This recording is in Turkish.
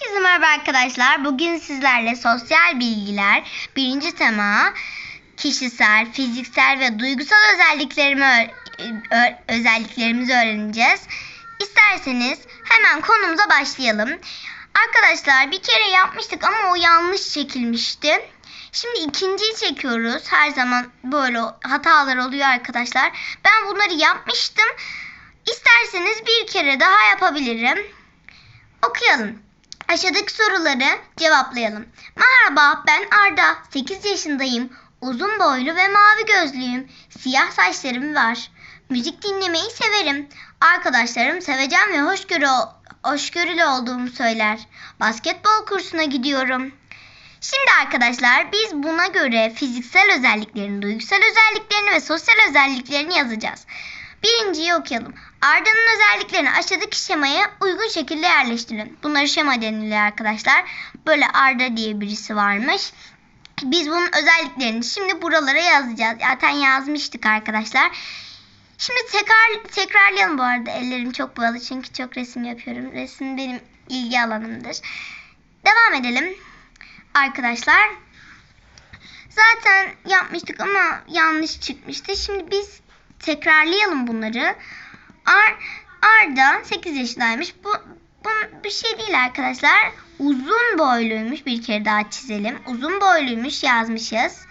Herkese merhaba arkadaşlar. Bugün sizlerle sosyal bilgiler, birinci tema, kişisel, fiziksel ve duygusal özelliklerimi özelliklerimizi öğreneceğiz. İsterseniz hemen konumuza başlayalım. Arkadaşlar bir kere yapmıştık ama o yanlış çekilmişti. Şimdi ikinciyi çekiyoruz. Her zaman böyle hatalar oluyor arkadaşlar. Ben bunları yapmıştım. İsterseniz bir kere daha yapabilirim. Okuyalım. Aşağıdaki soruları cevaplayalım. Merhaba ben Arda. 8 yaşındayım. Uzun boylu ve mavi gözlüyüm. Siyah saçlarım var. Müzik dinlemeyi severim. Arkadaşlarım sevecen ve hoşgörü, hoşgörülü olduğumu söyler. Basketbol kursuna gidiyorum. Şimdi arkadaşlar biz buna göre fiziksel özelliklerini, duygusal özelliklerini ve sosyal özelliklerini yazacağız. Birinciyi okuyalım. Arda'nın özelliklerini aşağıdaki şemaya uygun şekilde yerleştirin. Bunları şema deniliyor arkadaşlar. Böyle Arda diye birisi varmış. Biz bunun özelliklerini şimdi buralara yazacağız. Zaten yazmıştık arkadaşlar. Şimdi tekrar tekrarlayalım bu arada. Ellerim çok boyalı çünkü çok resim yapıyorum. Resim benim ilgi alanımdır. Devam edelim. Arkadaşlar zaten yapmıştık ama yanlış çıkmıştı. Şimdi biz tekrarlayalım bunları. Ar Arda 8 yaşındaymış. Bu, bu bir şey değil arkadaşlar. Uzun boyluymuş. Bir kere daha çizelim. Uzun boyluymuş yazmışız.